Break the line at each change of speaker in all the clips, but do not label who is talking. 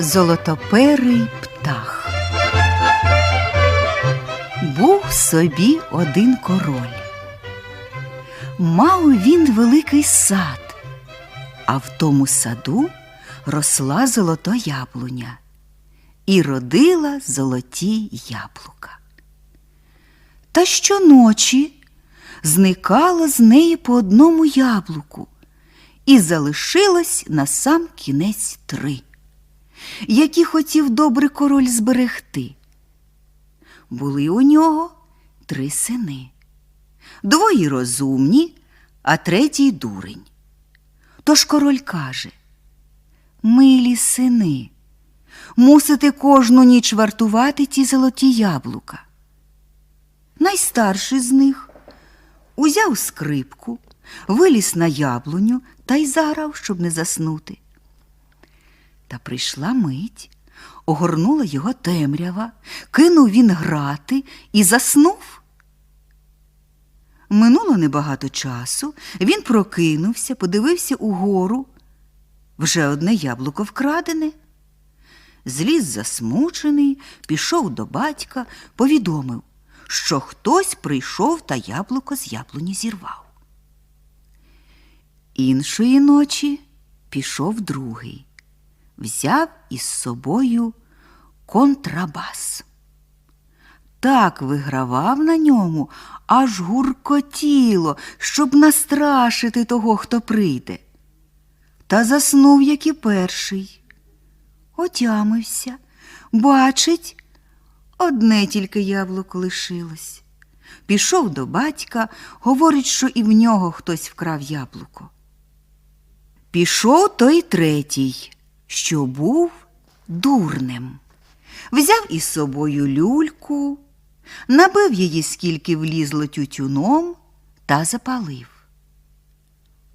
Золотоперий птах. Був собі один король. Мав він великий сад, а в тому саду росла золото яблуня і родила золоті яблука. Та щоночі зникало з неї по одному яблуку, і залишилось на сам кінець три які хотів добрий король зберегти. Були у нього три сини, двоє розумні, а третій дурень. Тож король каже Милі сини, мусите кожну ніч вартувати ті золоті яблука. Найстарший з них узяв скрипку, виліз на яблуню та й заграв, щоб не заснути. Та прийшла мить, огорнула його темрява, кинув він грати і заснув. Минуло небагато часу, він прокинувся, подивився угору. Вже одне яблуко вкрадене. Зліз засмучений, пішов до батька, повідомив, що хтось прийшов та яблуко з яблуні зірвав. Іншої ночі пішов другий взяв із собою контрабас. Так вигравав на ньому, аж гуркотіло, щоб настрашити того, хто прийде. Та заснув, як і перший. Отямився, бачить, одне тільки яблуко лишилось. Пішов до батька, говорить, що і в нього хтось вкрав яблуко. Пішов той третій що був дурнем. Взяв із собою люльку, набив її, скільки влізло тютюном, та запалив.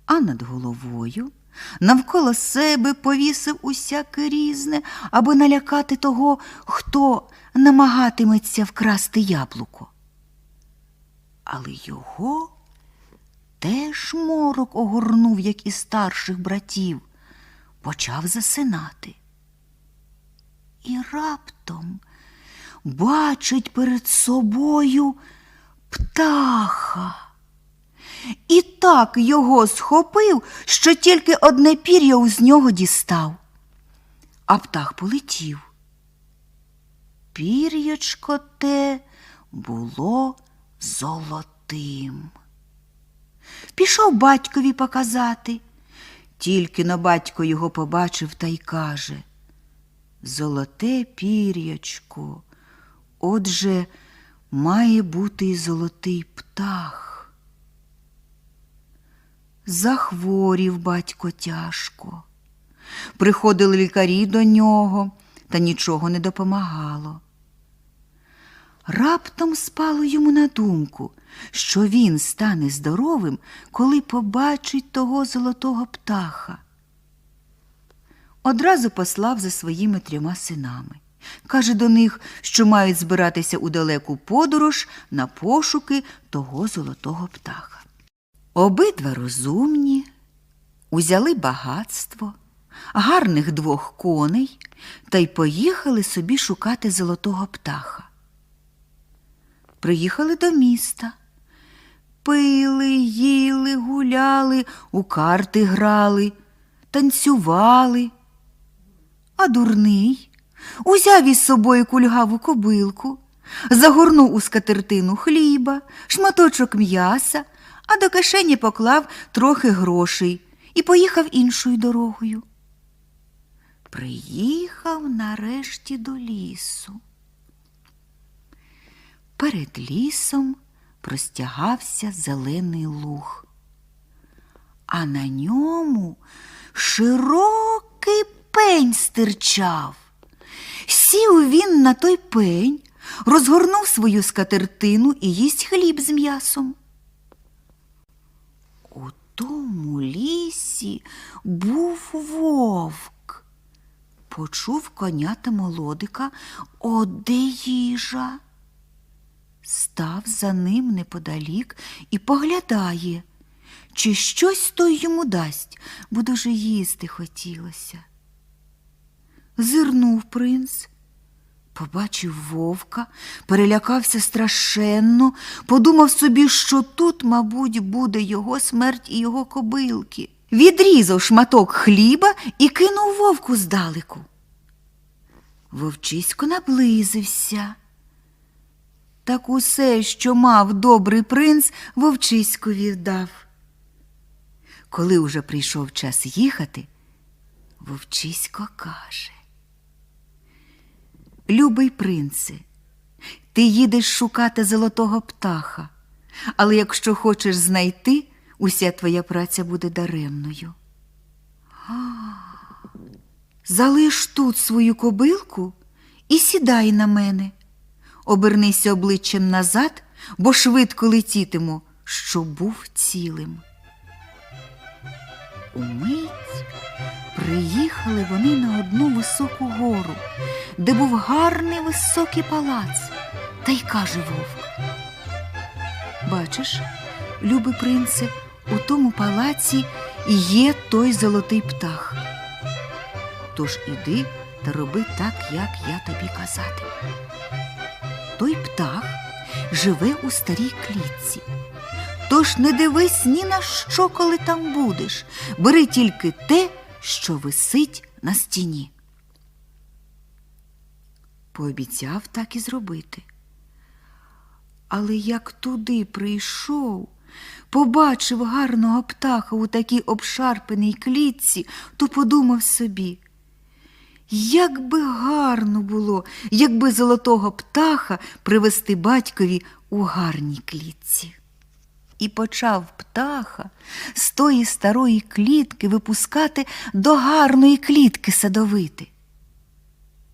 А над головою навколо себе повісив усяке різне, аби налякати того, хто намагатиметься вкрасти яблуко. Але його теж морок огорнув, як і старших братів почав засинати. І раптом бачить перед собою птаха. І так його схопив, що тільки одне пір'я з нього дістав. А птах полетів. Пір'ячко те було золотим. Пішов батькові показати. Тільки на батько його побачив та й каже Золоте пір'ячко, отже, має бути й золотий птах. Захворів батько тяжко. Приходили лікарі до нього, та нічого не допомагало. Раптом спало йому на думку, що він стане здоровим, коли побачить того золотого птаха. Одразу послав за своїми трьома синами. Каже до них, що мають збиратися у далеку подорож на пошуки того золотого птаха. Обидва розумні, узяли багатство, гарних двох коней та й поїхали собі шукати золотого птаха. Приїхали до міста. Пили, їли, гуляли, у карти грали, танцювали. А дурний узяв із собою кульгаву кобилку, загорнув у скатертину хліба, шматочок м'яса, а до кишені поклав трохи грошей і поїхав іншою дорогою. Приїхав нарешті до лісу. Перед лісом простягався зелений луг, а на ньому широкий пень стирчав. Сів він на той пень, розгорнув свою скатертину і їсть хліб з м'ясом. У тому лісі був вовк. Почув коня та молодика, оде їжа став за ним неподалік і поглядає, чи щось той йому дасть, бо дуже їсти хотілося. Зирнув принц, побачив вовка, перелякався страшенно, подумав собі, що тут, мабуть, буде його смерть і його кобилки. Відрізав шматок хліба і кинув вовку здалеку. Вовчисько наблизився. Так усе, що мав добрий принц, вовчиськові вдав. Коли уже прийшов час їхати, вовчисько каже. Любий принце, ти їдеш шукати золотого птаха, але якщо хочеш знайти, уся твоя праця буде даремною. А, Залиш тут свою кобилку і сідай на мене. Обернися обличчям назад, бо швидко летітиму, що був цілим. Умить приїхали вони на одну високу гору, де був гарний високий палац, та й каже вовк. Бачиш, любий принце, у тому палаці є той золотий птах. Тож іди та роби так, як я тобі казатиму. Той птах живе у старій клітці. Тож не дивись ні на що, коли там будеш. Бери тільки те, що висить на стіні. Пообіцяв так і зробити. Але як туди прийшов, побачив гарного птаха у такій обшарпаній клітці, то подумав собі. Як би гарно було, якби золотого птаха привести батькові у гарній клітці. І почав птаха з тої старої клітки випускати до гарної клітки садовити.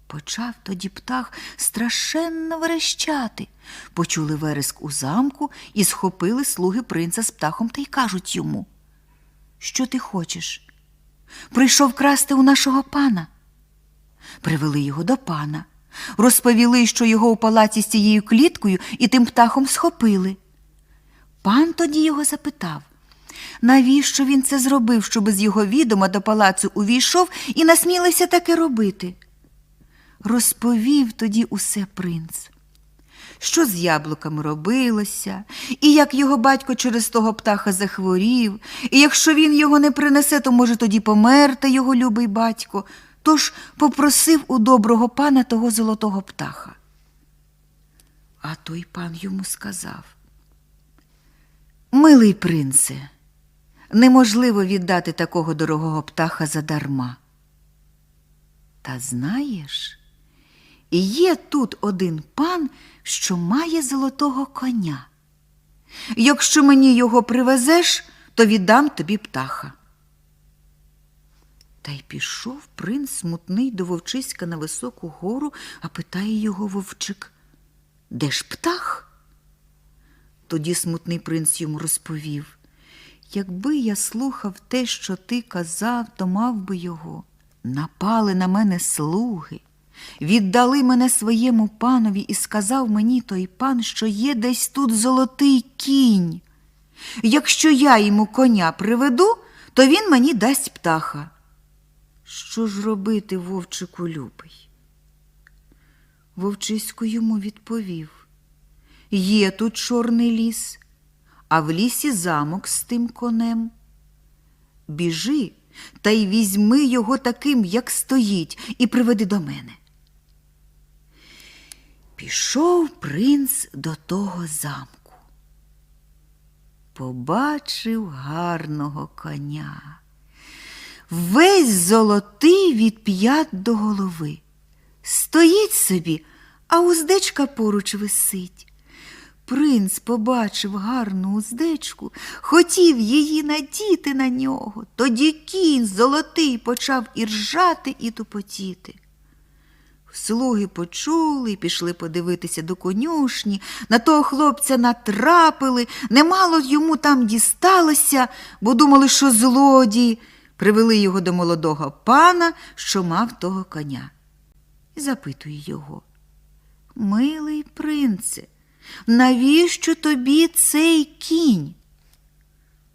Почав тоді птах страшенно верещати. Почули вереск у замку і схопили слуги принца з птахом та й кажуть йому. Що ти хочеш? Прийшов красти у нашого пана. Привели його до пана, розповіли, що його у палаці з цією кліткою і тим птахом схопили. Пан тоді його запитав, навіщо він це зробив, щоби з його відома до палацу увійшов і насмілився таке робити. Розповів тоді усе принц, що з яблуками робилося, і як його батько через того птаха захворів, і якщо він його не принесе, то може тоді померти його любий батько. Тож попросив у доброго пана того золотого птаха. А той пан йому сказав Милий принце, неможливо віддати такого дорогого птаха задарма. Та знаєш, є тут один пан, що має золотого коня. Якщо мені його привезеш, то віддам тобі птаха. Та й пішов принц смутний до вовчиська на високу гору, а питає його вовчик Де ж птах? Тоді смутний принц йому розповів Якби я слухав те, що ти казав, то мав би його. Напали на мене слуги, віддали мене своєму панові і сказав мені той пан, що є десь тут золотий кінь. Якщо я йому коня приведу, то він мені дасть птаха. Що ж робити, вовчику любий? Вовчисько йому відповів Є тут чорний ліс, а в лісі замок з тим конем. Біжи та й візьми його таким, як стоїть, і приведи до мене. Пішов принц до того замку. Побачив гарного коня весь золотий від п'ят до голови. Стоїть собі, а уздечка поруч висить. Принц побачив гарну уздечку, хотів її надіти на нього. Тоді кінь золотий почав і ржати, і тупотіти. Слуги почули і пішли подивитися до конюшні, на того хлопця натрапили, немало йому там дісталося, бо думали, що злодій. Привели його до молодого пана, що мав того коня. І запитує його. Милий принце, навіщо тобі цей кінь?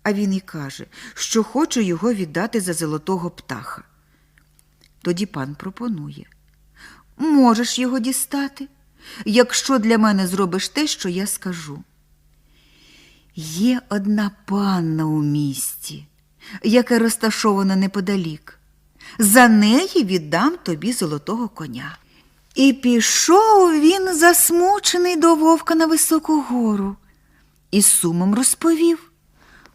А він і каже, що хоче його віддати за золотого птаха. Тоді пан пропонує можеш його дістати, якщо для мене зробиш те, що я скажу. Є одна панна у місті, яке розташовано неподалік. За неї віддам тобі золотого коня. І пішов він засмучений до вовка на високу гору і сумом розповів.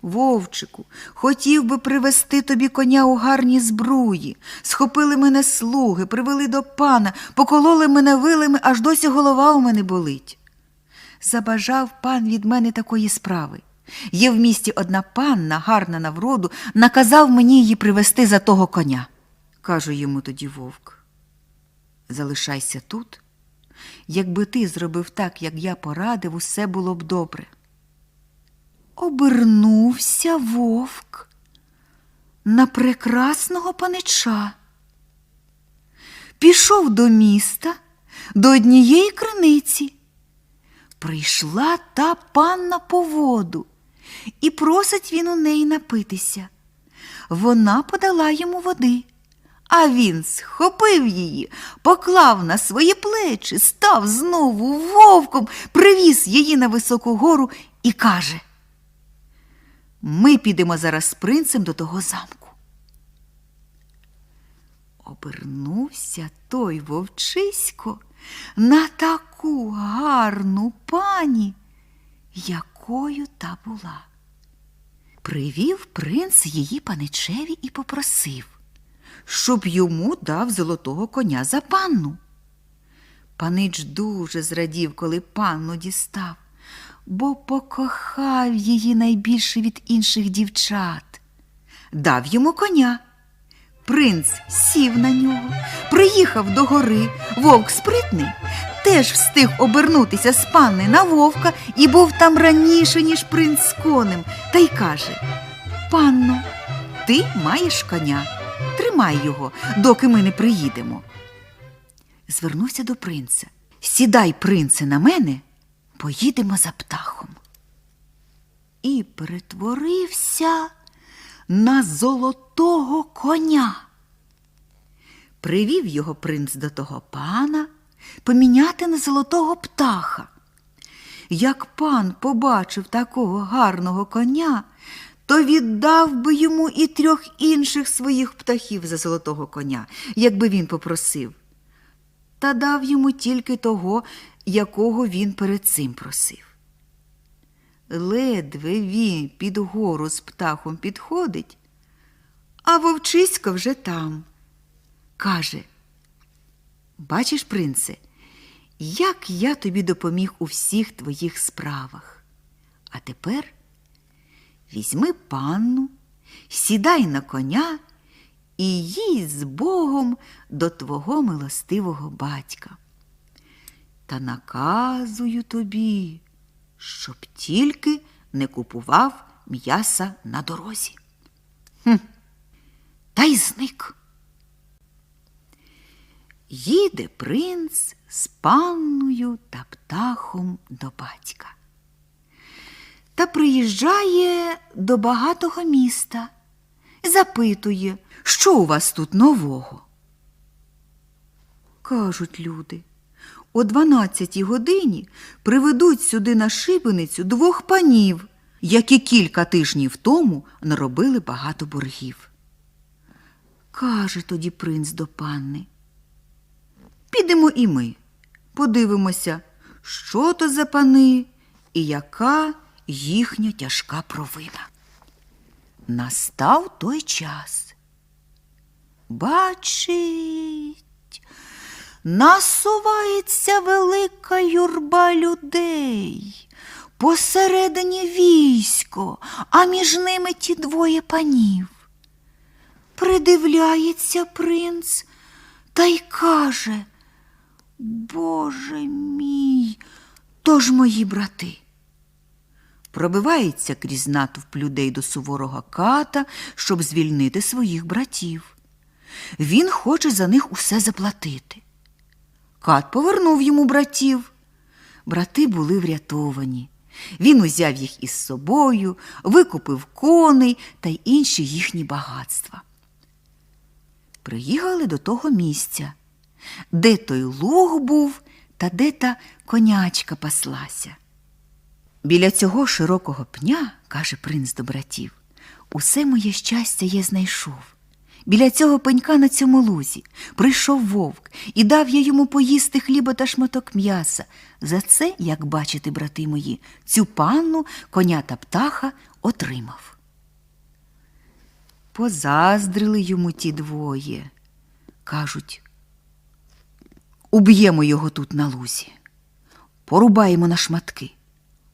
Вовчику, хотів би привести тобі коня у гарній збруї. Схопили мене слуги, привели до пана, покололи мене вилами, аж досі голова у мене болить. Забажав пан від мене такої справи. Є в місті одна панна, гарна на вроду, наказав мені її привести за того коня. Кажу йому тоді вовк. Залишайся тут. Якби ти зробив так, як я порадив, усе було б добре. Обернувся вовк на прекрасного панича. Пішов до міста, до однієї криниці. Прийшла та панна по воду, і просить він у неї напитися. Вона подала йому води, а він схопив її, поклав на свої плечі, став знову вовком, привіз її на високу гору і каже Ми підемо зараз з принцем до того замку. Обернувся той вовчисько на таку гарну пані, якою та була. Привів принц її паничеві і попросив, щоб йому дав золотого коня за панну. Панич дуже зрадів, коли панну дістав, бо покохав її найбільше від інших дівчат. Дав йому коня. Принц сів на нього, приїхав до гори, вовк спритний, теж встиг обернутися з панни на вовка і був там раніше, ніж принц з конем, та й каже Панно, ти маєш коня, тримай його, доки ми не приїдемо. Звернувся до принца. Сідай, принце, на мене, поїдемо за птахом. І перетворився на золотого коня. Привів його принц до того пана поміняти на золотого птаха. Як пан побачив такого гарного коня, то віддав би йому і трьох інших своїх птахів за золотого коня, якби він попросив. Та дав йому тільки того, якого він перед цим просив. Ледве він під гору з птахом підходить, а вовчисько вже там. Каже, бачиш, принце, як я тобі допоміг у всіх твоїх справах. А тепер візьми панну, сідай на коня і їдь з Богом до твого милостивого батька. Та наказую тобі щоб тільки не купував м'яса на дорозі. Хм. Та й зник. Їде принц з панною та птахом до батька. Та приїжджає до багатого міста, запитує, що у вас тут нового. Кажуть люди о 12 годині приведуть сюди на шибеницю двох панів, які кілька тижнів тому наробили багато боргів. Каже тоді принц до панни. Підемо і ми, подивимося, що то за пани і яка їхня тяжка провина. Настав той час. Бачить. Насувається велика юрба людей, посередині військо, а між ними ті двоє панів. Придивляється принц та й каже, Боже мій, то ж мої брати. Пробивається крізь натовп людей до суворого ката, щоб звільнити своїх братів. Він хоче за них усе заплатити. Кат повернув йому братів. Брати були врятовані. Він узяв їх із собою, викупив коней та й інші їхні багатства. Приїхали до того місця, де той луг був та де та конячка паслася. Біля цього широкого пня, каже принц до братів, усе моє щастя я знайшов. Біля цього пенька на цьому лузі прийшов вовк і дав я йому поїсти хліба та шматок м'яса. За це, як бачите, брати мої, цю панну коня та птаха отримав. Позаздрили йому ті двоє. Кажуть, уб'ємо його тут на лузі, порубаємо на шматки,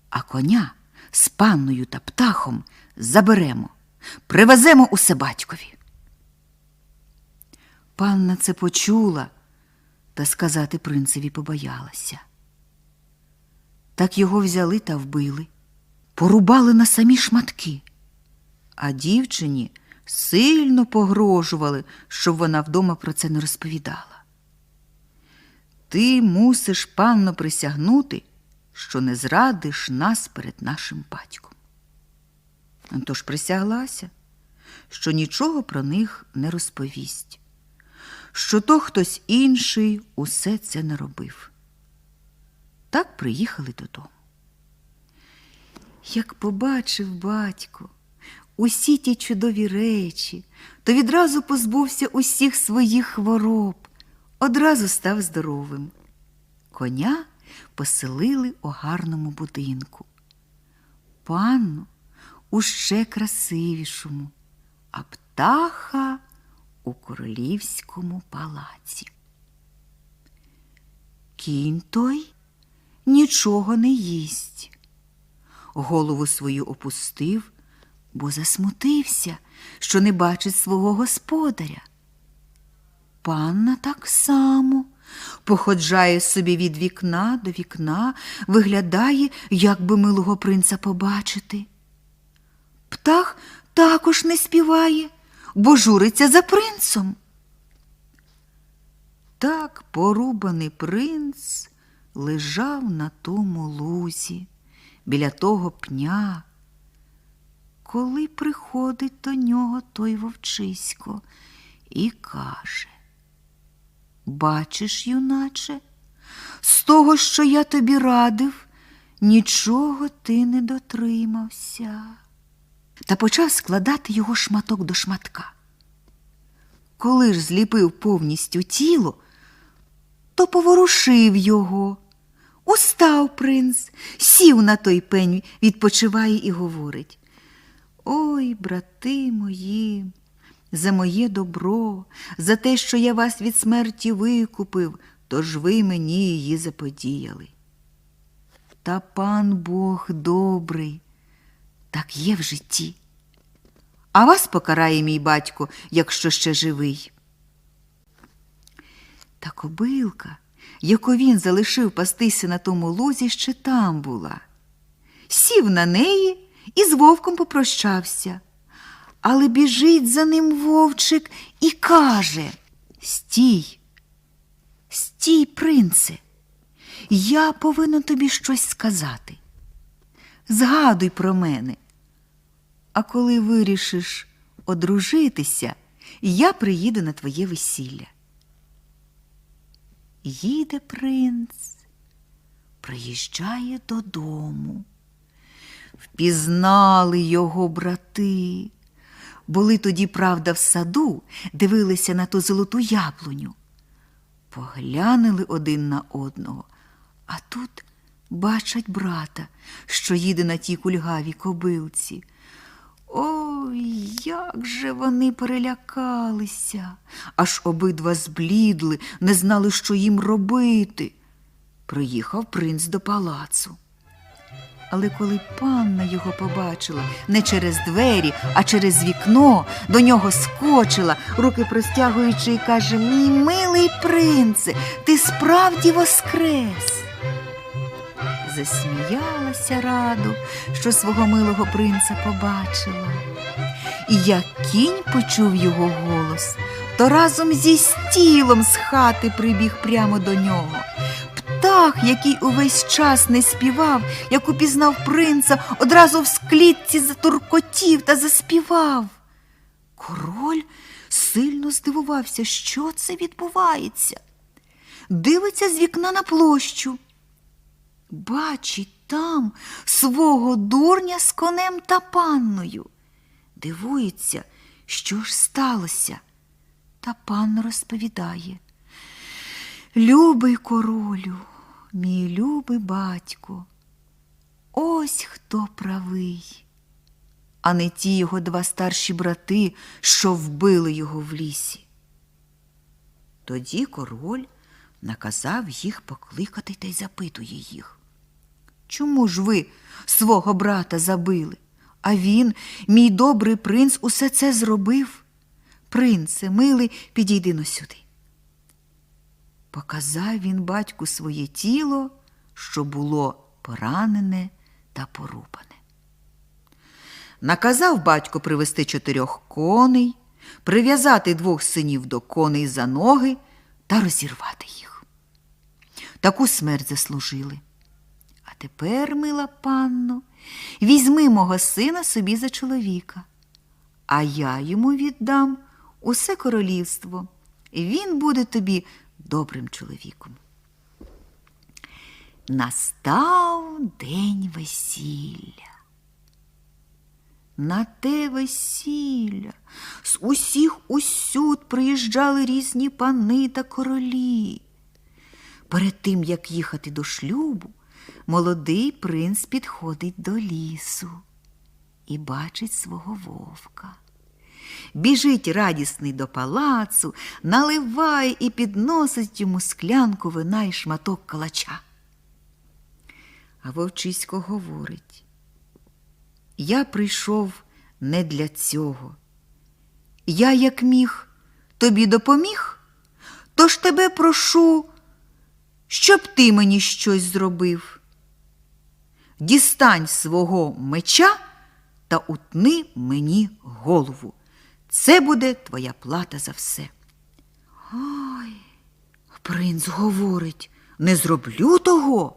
а коня з панною та птахом заберемо, привеземо усе батькові. Панна це почула та сказати принцеві побоялася. Так його взяли та вбили, порубали на самі шматки, а дівчині сильно погрожували, щоб вона вдома про це не розповідала. Ти мусиш, панно, присягнути, що не зрадиш нас перед нашим батьком. Тож присяглася, що нічого про них не розповість що то хтось інший усе це не робив. Так приїхали додому. Як побачив батько усі ті чудові речі, то відразу позбувся усіх своїх хвороб, одразу став здоровим. Коня поселили у гарному будинку, панну у ще красивішому, а птаха у королівському палаці. Кінь той нічого не їсть. Голову свою опустив, бо засмутився, що не бачить свого господаря. Панна так само походжає собі від вікна до вікна, виглядає, як би милого принца побачити. Птах також не співає бо журиться за принцом. Так порубаний принц лежав на тому лузі, біля того пня, коли приходить до нього той вовчисько і каже Бачиш, юначе, з того, що я тобі радив, нічого ти не дотримався та почав складати його шматок до шматка. Коли ж зліпив повністю тіло, то поворушив його. Устав принц, сів на той пень, відпочиває і говорить Ой, брати мої, за моє добро, за те, що я вас від смерті викупив, тож ви мені її заподіяли. Та пан Бог добрий, так є в житті. А вас покарає мій батько, якщо ще живий. Та кобилка, яку він залишив пастися на тому лузі, ще там була. Сів на неї і з вовком попрощався. Але біжить за ним вовчик і каже Стій, стій, принце, я повинен тобі щось сказати. Згадуй про мене. А коли вирішиш одружитися, я приїду на твоє весілля. Їде принц, приїжджає додому. Впізнали його брати. Були тоді, правда, в саду, дивилися на ту золоту яблуню. Поглянули один на одного, а тут бачать брата, що їде на тій кульгавій кобилці. Ой, як же вони перелякалися, аж обидва зблідли, не знали, що їм робити. Приїхав принц до палацу. Але коли панна його побачила не через двері, а через вікно, до нього скочила, руки простягуючи, і каже Мій милий принце, ти справді воскрес. Засміялася радо, що свого милого принца побачила. І як кінь почув його голос, то разом зі стілом з хати прибіг прямо до нього. Птах, який увесь час не співав, як упізнав принца, одразу в склітці затуркотів та заспівав. Король сильно здивувався, що це відбувається. Дивиться з вікна на площу. Бачить там свого дурня з конем та панною. Дивується, що ж сталося. Та панна розповідає. Любий королю, мій любий батько, ось хто правий, а не ті його два старші брати, що вбили його в лісі. Тоді король наказав їх покликати та й запитує їх. Чому ж ви свого брата забили? А він, мій добрий принц, усе це зробив. Принце, милий, підійди но сюди. Показав він батьку своє тіло, що було поранене та порубане. Наказав батько привести чотирьох коней, прив'язати двох синів до коней за ноги та розірвати їх. Таку смерть заслужили. А тепер, мила панно, візьми мого сина собі за чоловіка, а я йому віддам усе королівство, він буде тобі добрим чоловіком. Настав день весілля. На те весілля з усіх усюд приїжджали різні пани та королі. Перед тим, як їхати до шлюбу, молодий принц підходить до лісу і бачить свого вовка. Біжить радісний до палацу, наливає і підносить йому склянку вина і шматок калача. А вовчисько говорить: Я прийшов не для цього. Я, як міг, тобі допоміг, тож тебе прошу, щоб ти мені щось зробив. Дістань свого меча та утни мені голову. Це буде твоя плата за все. Ой, принц говорить, не зроблю того.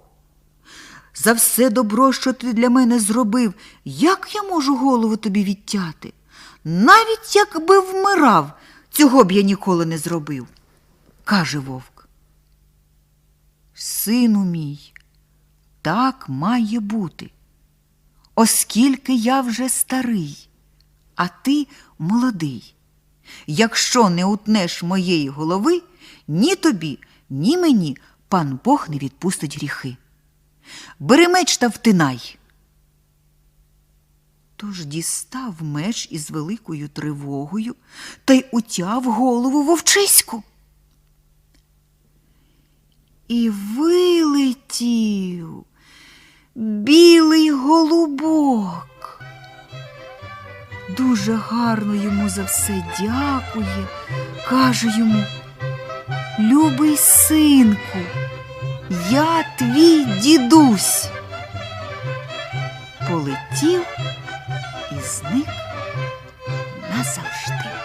За все добро, що ти для мене зробив, як я можу голову тобі відтяти? Навіть якби вмирав, цього б я ніколи не зробив, каже вовк. Сину мій, так має бути, оскільки я вже старий, а ти молодий. Якщо не утнеш моєї голови, ні тобі, ні мені пан Бог не відпустить гріхи. Бери меч та втинай. Тож дістав меч із великою тривогою та й утяв голову вовчиську. І вилетів білий голубок. Дуже гарно йому за все дякує, каже йому, любий синку, я твій дідусь. Полетів і зник назавжди.